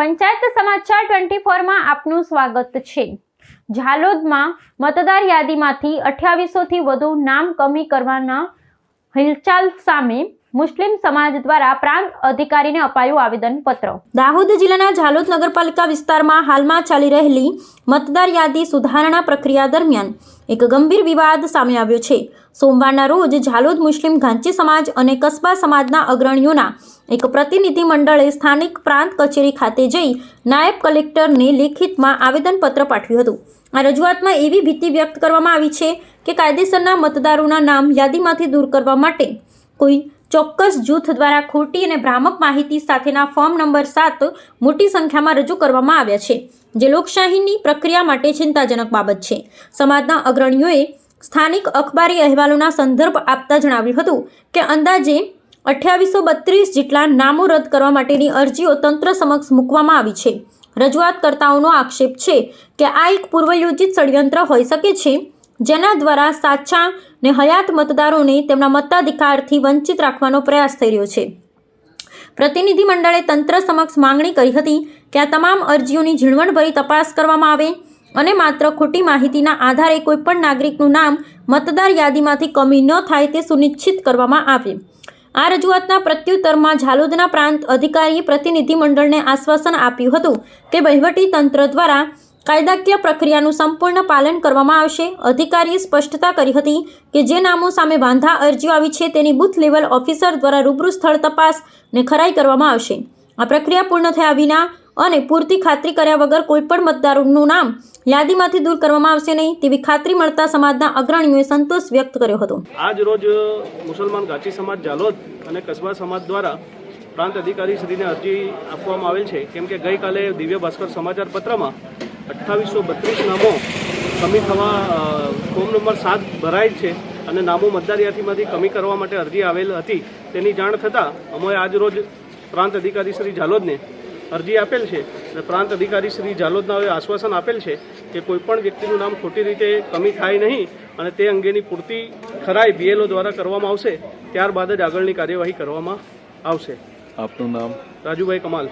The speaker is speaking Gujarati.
પંચાયત સમાચાર ટ્વેન્ટી ફોરમાં આપનું સ્વાગત છે. ઝાલોદમાં મતદાર યાદીમાંથી અઠ્યાવીસોથી વધુ નામ કમી કરવાના હિલચાલ સામે મુસ્લિમ સમાજ દ્વારા પ્રાંત અધિકારીને અપાયું આવેદનપત્ર. દાહોદ જિલ્લાના ઝાલોદ નગરપાલિકા વિસ્તારમાં હાલમાં ચાલી રહેલી મતદાર યાદી સુધારણા પ્રક્રિયા દરમિયાન એક ગંભીર વિવાદ સામે આવ્યો છે. સોમવારના રોજ ઝાલોદ મુસ્લિમ ઘાંચી સમાજ અને કસ્બા સમાજના અગ્રણીઓના એક પ્રતિનિધિ મંડળે સ્થાનિક પ્રાંત કચેરી ખાતે જઈ નાયબ કલેક્ટરને લેખિતમાં આવેદનપત્ર પાઠવ્યું હતું. આ રજૂઆતમાં એવી ભીતિ વ્યક્ત કરવામાં આવી છે કે કાયદેસરના મતદારોના નામ યાદીમાંથી દૂર કરવા માટે કોઈ ચોક્કસ જૂથ દ્વારા ખોટી અને ભ્રામક માહિતી સાથેના ફોર્મ નંબર સાત મોટી સંખ્યામાં રજૂ કરવામાં આવ્યા છે, જે લોકશાહીની પ્રક્રિયા માટે ચિંતાજનક બાબત છે. સમાજના અગ્રણીઓએ સ્થાનિક અખબારી અહેવાલોના સંદર્ભ આપતા જણાવ્યું હતું કે અંદાજે અઠ્યાવીસો બત્રીસ જેટલા નામો રદ કરવા માટેની અરજીઓ તંત્ર સમક્ષ મૂકવામાં આવી છે. રજૂઆતકર્તાઓનો આક્ષેપ છે કે આ એક પૂર્વયોજિત ષડયંત્ર હોઈ શકે છે. જેના દ્વારા સાચા ને હયાત મતદારોને તેમના મતાધિકારથી વંચિત રાખવાનો પ્રયાસ થઈ રહ્યો છે. પ્રતિનિધિ મંડળે તંત્ર સમક્ષ માંગણી કરી હતી કે આ તમામ અરજીઓની ઝીણવટભરી તપાસ કરવામાં આવે અને માત્ર ખોટી માહિતીના આધારે કોઈપણ નાગરિકનું નામ મતદાર યાદીમાંથી કમી ન થાય તે સુનિશ્ચિત કરવામાં આવે. આ રજૂઆતના પ્રત્યુત્તરમાં ઝાલોદના પ્રાંત અધિકારીએ પ્રતિનિધિ મંડળને આશ્વાસન આપ્યું હતું કે વહીવટી તંત્ર દ્વારા કાયદાકીય પ્રક્રિયાનું સંપૂર્ણ પાલન કરવામાં આવશે. અધિકારીએ સ્પષ્ટતા કરી હતી કે જે નામો સામે વાંધા અરજીઓ આવી છે તેની બૂથ લેવલ ઓફિસર દ્વારા રૂબરૂ સ્થળ તપાસ ને ખરાઈ કરવામાં આવશે. આ પ્રક્રિયા પૂર્ણ થયા વિના અને પૂરતી ખાતરી કર્યા વગર કોઈપણ મતદારોનું નામ યાદીમાંથી દૂર કરવામાં આવશે નહીં તેવી ખાતરી મળતા સમાજના અગ્રણીઓએ સંતોષ વ્યક્ત કર્યો હતો. આજ રોજ મુસલમાન ગાચી સમાજ જાલોદ અને કસબા સમાજ દ્વારા પ્રાંત અધિકારી શ્રીને અરજી આપવામાં આવેલ છે. કેમ કે ગઈકાલે દિવ્ય ભાસ્કર સમાચાર પત્રમાં અઠ્ઠાવીસો બત્રીસ નામો કમી થવા ફોર્મ નંબર સાત ભરાય છે અને નામો મતદાર યાદીમાંથી કમી કરવા માટે અરજી આવેલ હતી. તેની જાણ થતાં અમે આજ રોજ પ્રાંત અધિકારી શ્રી જાલોદને અરજી આપેલ છે અને પ્રાંત અધિકારી શ્રી જાલોદના આશ્વાસન આપેલ છે કે કોઈપણ વ્યક્તિનું નામ ખોટી રીતે કમી થાય નહીં અને તે અંગેની પૂરતી ખરાઈ બીએલઓ દ્વારા કરવામાં આવશે ત્યારબાદ જ આગળની કાર્યવાહી કરવામાં આવશે. આપનું નામ? રાજુભાઈ કમાલ.